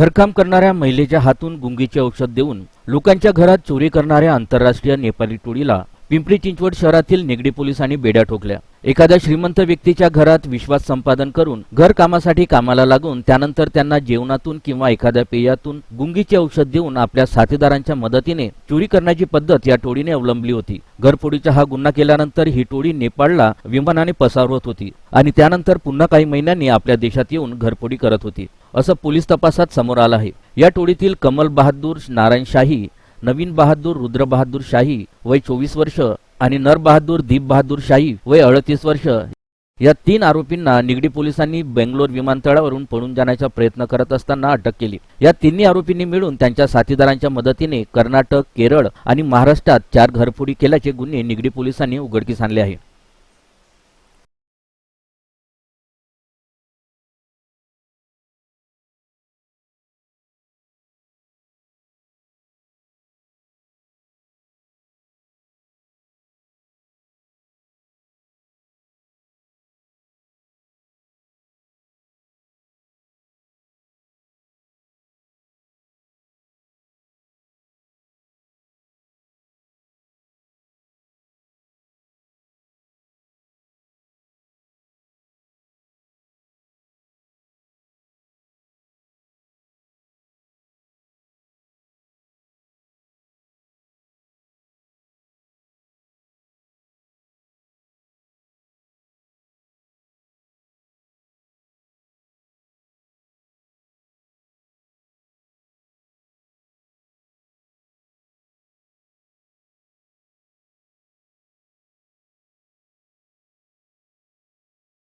घरकाम करणाऱ्या महिलेच्या हातून गुंगीचे औषध देऊन लोकांच्या घरात चोरी करणाऱ्या आंतरराष्ट्रीय नेपाली टोळीला पिंपरी चिंचवड शहरातील निगडी पोलिसांनी बेड्या ठोकल्या. एखाद्या श्रीमंत व्यक्तीच्या घरात विश्वास संपादन करून घर कामासाठी कामाला लागून त्यानंतर त्यांना जेवणातून किंवा एखाद्या पेयातून गुंगीचे औषध देऊन आपल्या साथीदारांच्या मदतीने चोरी करण्याची पद्धत या टोळीने अवलंबली होती. घरफोडीचा हा गुन्हा केल्यानंतर ही टोळी नेपाळला विमानाने पसारवत होती आणि त्यानंतर पुन्हा काही महिन्यांनी आपल्या देशात येऊन घरफोडी करत होती. असं पोलीस तपासात समोर आलं आहे. या टोळीतील कमल बहादूर नारायण शाही नवीन बहादूर रुद्र बहादूर शाही वय चोवीस वर्ष आणि नर बहादूर दीप बहादूर शाही वय अडतीस वर्ष. या तीन आरोपींना निगडी पोलिसांनी बेंगलोर विमानतळावरून पळून जाण्याचा प्रयत्न करत असताना अटक केली. या तिन्ही आरोपींनी मिळून त्यांच्या साथीदारांच्या मदतीने कर्नाटक केरळ आणि महाराष्ट्रात चार घरफोडी केल्याचे गुन्हे निगडी पोलिसांनी उघडकीस आणले आहे